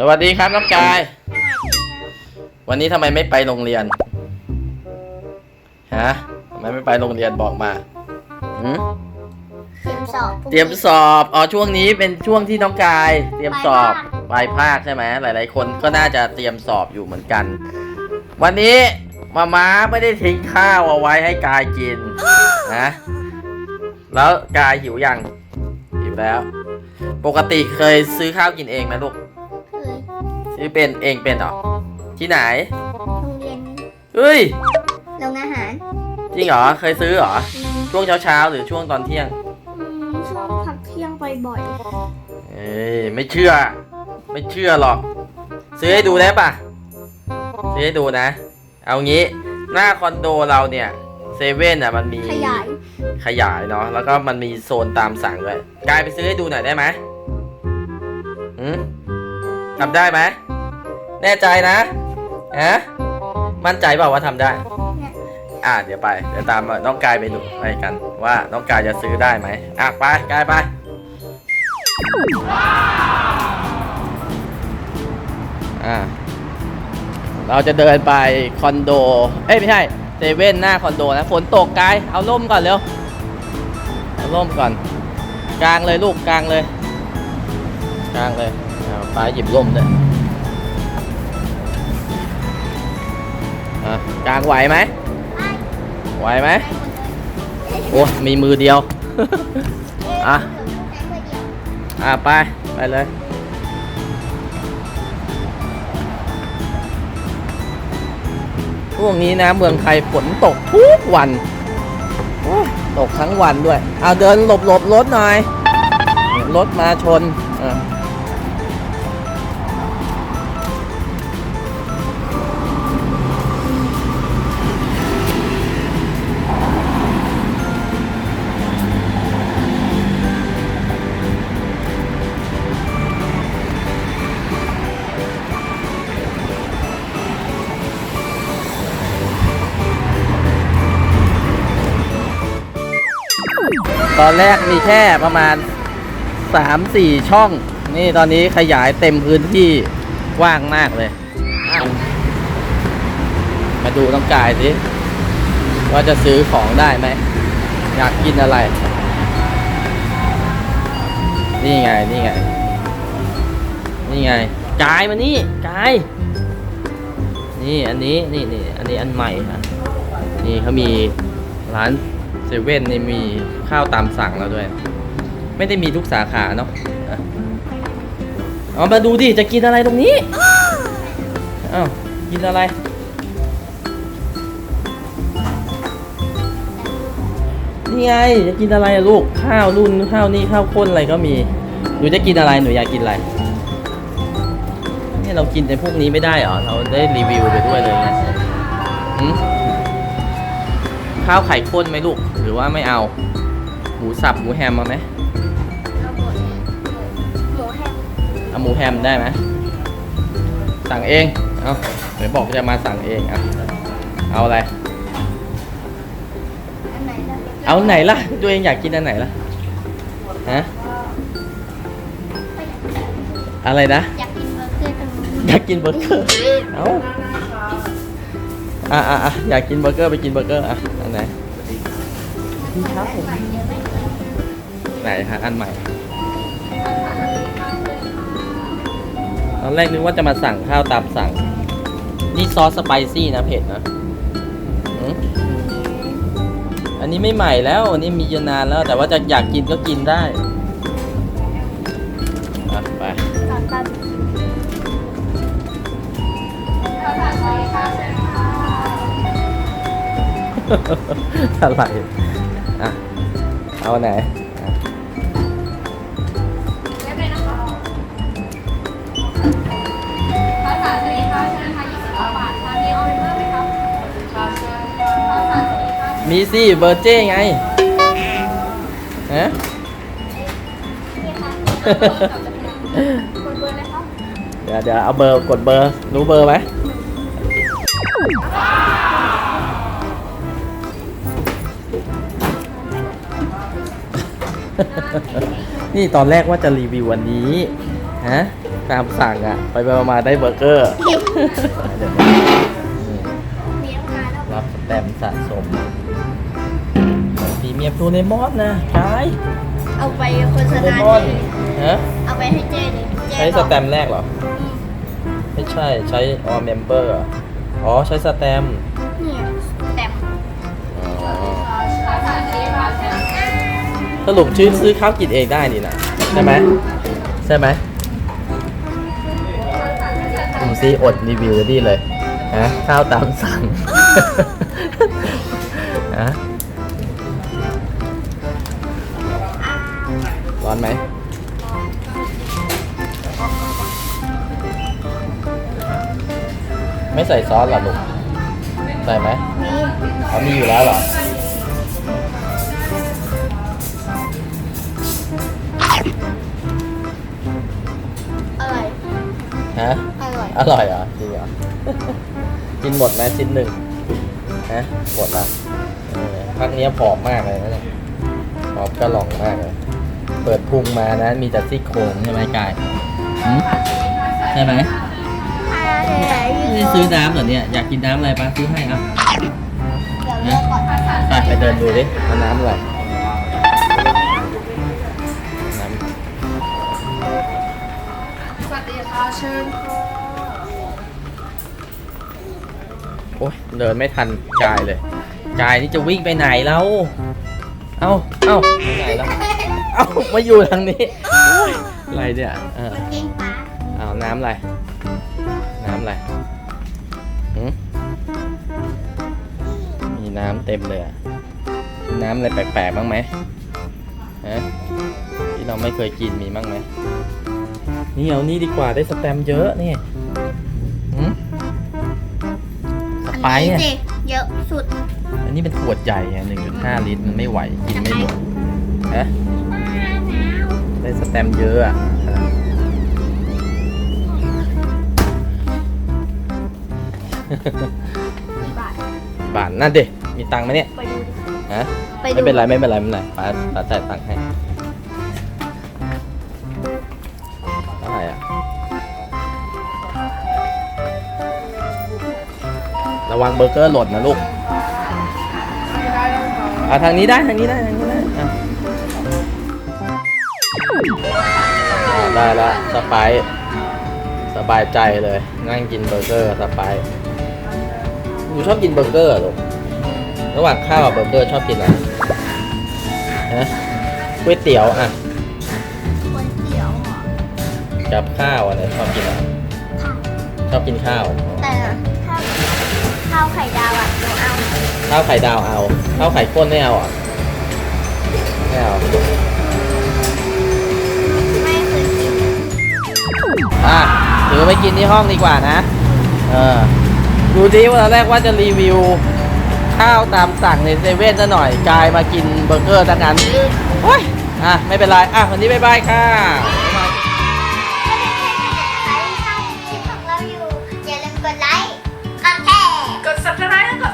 สวัสดีครับน้องกาย วันนี้ทำไมไม่ไปโรงเรียน ฮะทำไมไม่ไปโรงเรียนบอกมาหืมเตรียมสอบพรุ่งนี้เตรียมสอบ อ๋อ ช่วงนี้เป็นช่วงที่น้องกาย เตรียมสอบปลายภาคใช่ไหม หลาย ๆ คนก็น่าจะเตรียมสอบอยู่เหมือนกัน วันนี้มาม้าไม่ได้ทิ้งข้าวเอาไว้ให้กายกิน นะ แล้วกายหิวยัง หิวแล้ว ปกติเคยซื้อข้าวกินเองไหมลูกเคย ซื้อเป็นเองเป็นเหรอที่ไหนโรงเรียนเฮ้ยโรงอาหารจริงเหรอเคยซื้อเหรออืมช่วงเช้าเช้าๆหรือช่วงตอนเที่ยงอืมช่วงพักเที่ยงบ่อยเอ้ยไม่เชื่อ ไม่เชื่อหรอก ซื้อให้ดูได้ปะซื้อให้ดูนะ เอางี้หน้าคอนโดเราเนี่ยเซเว่นอะมันมีๆขยายขยายเนาะแล้วก็มันมีโซนตามสั่งด้วยกายไปซื้อให้ดูหน่อยได้ไหมอืมทำได้ไหม แน่ใจนะฮะมั่นใจเปล่าว่าทำได้ อะเดี๋ยวไปเดี๋ยวตามน้องกายไปดูไปกัน ว่าน้องกายจะซื้อได้ไหมอะไปกายไป อะเราจะเดินไปคอนโด เอ้ยไม่ใช่เซเว่นหน้าคอนโดนะฝนตกกายเอาร่มก่อนเร็วเอาร่มก่อนกลางเลยลูกกลางเลยกลางเลยเอาป้าหยิบร่มเลย อะกลางไหวไหมไหวไหมโอ้มีมือเดียว อะ อะไป ไปเลย ช่วงนี้นะเมืองไทยฝนตกทุกวันโอ้ยตกทั้งวันด้วย เอาเดินหลบหลบรถหน่อย รถมาชนอะ ตอนแรกมีแค่ประมาณ 3-4 ช่อง นี่ตอนนี้ขยายเต็มพื้นที่กว้างมากเลย มาดูต้องกายสิ ว่าจะซื้อของได้ไหม อยากกินอะไร นี่ไง นี่ไง นี่ไงกายมานี่กาย นี่อันนี้ นี่นี่อันนี้อันใหม่นะนี่เขามีร้าน เซเว่นนี่มีข้าวตามสั่งแล้วด้วย ไม่ได้มีทุกสาขาเนาะอะเอามาดูดิ จะกินอะไรตรงนี้อ้าวกินอะไร นี่ไง จะกินอะไรอะลูก ข้าวรุ่นข้าวนี่ข้าวข้นอะไรก็มี หนูจะกินอะไร หนูอยากกินอะไร นี่เรากินแต่พวกนี้ไม่ได้เหรอ เราได้รีวิวไปด้วยเลยนะหืมข้าวไข่ข้นไหมลูกห รือว่าไม่เอา หมูสับหมูแฮมมาไหมเอาหมดหมูแฮมเอาหมูแฮมได้ไหมสั่งเอง เอาไหนบอกจะมาสั่งเองอะเอาอะไร อันไหนล่ะเอาไหนล่ะ ตัวเองอยากกินอันไหนล่ะ ฮะ อะไรนะ อยากกินเบอร์เกอร์ตรงนี้อยากกินเบอร์เกอร์ เอาอะอะอะอยากกินเบอร์เกอร์ไปกินเบอร์เกอร์อะ อันไหน ครับผม ไหนฮะอันใหม่ ตอนแรกนึกว่าจะมาสั่งข้าวตามสั่ง นี่ซอสสไปซี่นะเผ็ดนะหืมอันนี้ไม่ใหม่แล้ว อันนี้มียานานแล้ว แต่ว่าจะอยากกินก็กินได้อะไปตอนตันอะไร อะ เอาไหนอะภาษาทะเลค่ะเชิญค่ะ29บาทค่ะมีออเดอร์ไหมครับค่ะเชิญภาษาทะเลค่ะมีสิเบอร์เจ้ไงฮะคนเบอร์เลยครับเดี๋ยวเดี๋ยวเอาเบอร์กดเบอร์รู้เบอร์ไหม นี่ตอนแรกว่าจะรีวิววันนี้ฮะตามสั่งอะไปไปมาๆได้เบอร์เกอร์เดี๋ยวนี้นี่เลี้ยงมาแล้วรับสแตมป์สะสมพรีเมียมตัวเลมอนนะกายเอาไปโฆษเลณามอนดิฮะเอาไปให้เจ๊ดิเจ๊ใช้บสอกแตมป์แรกเหรออืมไม่ใช่ใช้ all member เหรออ๋อใช้สแตมป์ สรุปชื่อซื้อข้าวกินเองได้นี่นะใช่ไหมใช่ไหมดูซิอดรีวิวดิเลยฮะข้าวตามสั่งฮะร้อนไหมไม่ใส่ซอสหรอลูกใส่ไหมเขามีอยู่แล้วเหรอ ฮะ อร่อยอร่อยเหรอ จริงเหรอ กินหมดไหมชิ้นหนึ่งฮะ หมดละเออพักเนี้ยผอมมากเลยนะเนี่ยผอมกระหล่องมากเลย เปิดพุงมานะ มีแต่ซี่โครงใช่ไหมกายหืมใช่ไหม อะไรไม่ได้ซื้อน้ำเหรอเนี่ย อยากกินน้ำอะไรปะซื้อให้อะ เดี๋ยวเลือกก่อน ไปไปเดินดูดิเอาน้ำอะไร ค่ะเชิญค่ะโอ้ยเดินไม่ทันกายเลยกายนี่จะวิ่งไปไหนแล้วเอ้าเอ้าไปไหนแล้วเอ้ามาอยู่ทางนี้โอ๊ยอะไรเนี่ยเออมันเก่งปลาเอาน้ำอะไรน้ำอะไรหืมมีน้ำเต็มเลยอะมีน้ำอะไรแปลกๆบ้างไหมฮะที่เราไม่เคยกินมีบ้างไหม นี่เอานี่ดีกว่าได้สแตมป์เยอะนี่หืมสไปซ์อันเนี่ยนี้สิเยอะสุดอันนี้เป็นขวดใหญ่หนึ่งจุดห้าลิตรมันไม่ไหวกินไม่หมดนะได้สแตมป์เยอะอะกี่บาทบาทนั่นดิมีตังค์ไหมเนี่ยไปดูดิฮะไปดู ไม่เป็นไรไม่เป็นไรไม่เป็นไรป้าป้าจ่ายตังค์ให้ ระวังเบอร์เกอร์หล่นนะลูกเอาทางนี้ได้ทางนี้ได้ทางนี้ได้อะอ่าได้แล้วสไปซ์สบายใจเลยนั่งกินเบอร์เกอร์สไปซ์หนูชอบกินเบอร์เกอร์เหรอลูกระหว่างข้าวกับเบอร์เกอร์ชอบกินอะไรฮะก๋วยเตี๋ยวอะก๋วยเตี๋ยวเหรอกับข้าวอะไรชอบกินอะไรชอบกินข้าว แต่ถ้า ข้าวไข่ดาวอะหนูเอาข้าวไข่ดาวเอาข้าวไข่ข้นไม่เอาอะไม่เอาไม่เคยกินอะเดี๋ยวไปกินที่ห้องดีกว่านะ เออดูดิว่าตอนแรกว่าจะรีวิว ข้าวตามสั่งในเซเว่นซะหน่อยกลายมากินเบอร์เกอร์ทั้งนั้นโอ้ยอะไม่เป็นไรอะวันนี้บ๊ายบายค่ะ Satanás